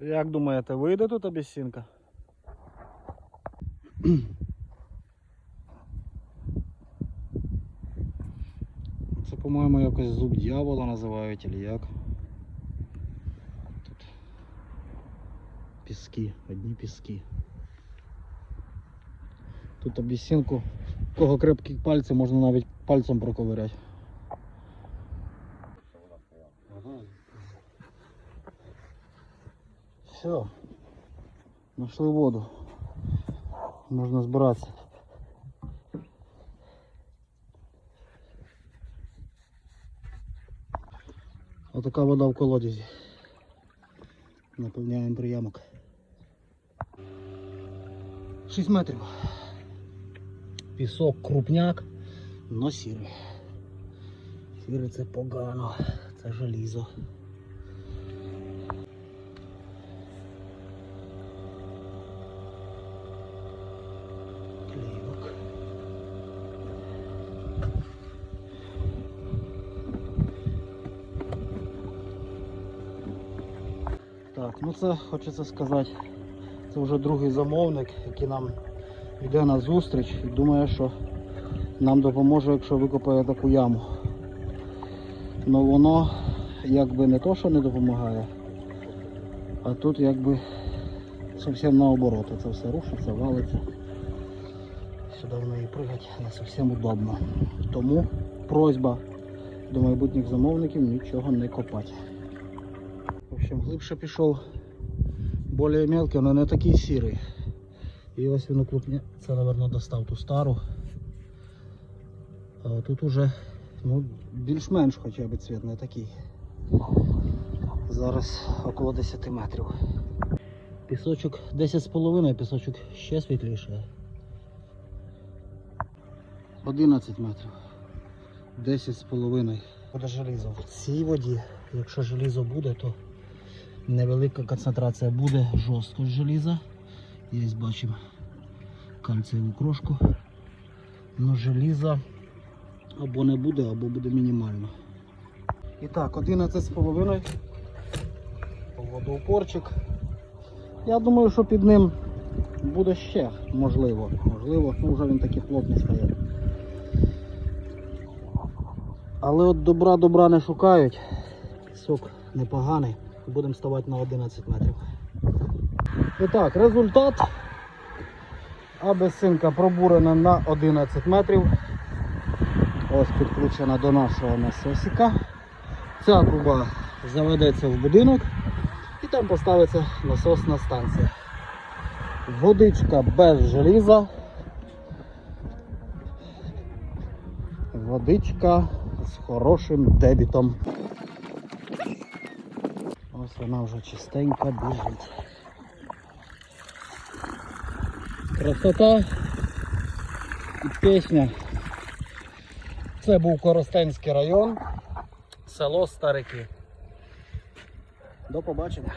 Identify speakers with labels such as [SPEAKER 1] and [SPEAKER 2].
[SPEAKER 1] Як думаєте, вийде тут абісінка? Це, по-моєму, якось зуб дьявола називають, чи як. Тут піски, одні піски. Тут абісінку, у кого крепкі пальці, можна навіть пальцем проковиряти. Все. Нашли воду. Можна збиратися. Отака вода в колодязі. Наповняємо приямок. 6 метрів. Пісок крупняк, но сірий. Сірий це погано, це желізо. Так, ну це хочеться сказати. Це вже другий замовник, який нам йде на зустріч і думає, що нам допоможе, якщо викопає таку яму. Ну воно якби не то, що не допомагає, а тут якби зовсім наоборот. Це все рушиться, валиться. Сюди в неї пригати не зовсім удобно. Тому просьба до майбутніх замовників нічого не копати. Общем, глибше пішов більш мелкий, але не такий сірий. І ось він уклупня. Це, мабуть, достав ту стару. А тут уже ну, більш-менш хоча б цвіт не такий. Зараз около 10 метрів. Пісочок 10,5, пісочок ще світліше. 11 метрів. 10,5. Буде желізо. В цій воді, якщо желізо буде, то невелика концентрація буде жорсткого желіза. Є бачимо кальцієву крошку. Но желіза або не буде, або буде мінімально. І так, 11,5 водоупорчик. Я думаю, що під ним буде ще, можливо. Можливо, ну вже він такий плотний стає. Але от добра добра не шукають. Сок непоганий. Будемо ставати на 11 метрів. І так, результат. Абесинка пробурена на 11 метрів. Ось підключена до нашого насосика. Ця труба заведеться в будинок і там поставиться насосна станція. Водичка без желіза. Водичка з хорошим дебітом. Ось вона вже чистенька біжить. Красота і пісня. Це був Коростенський район, село Старики. До побачення.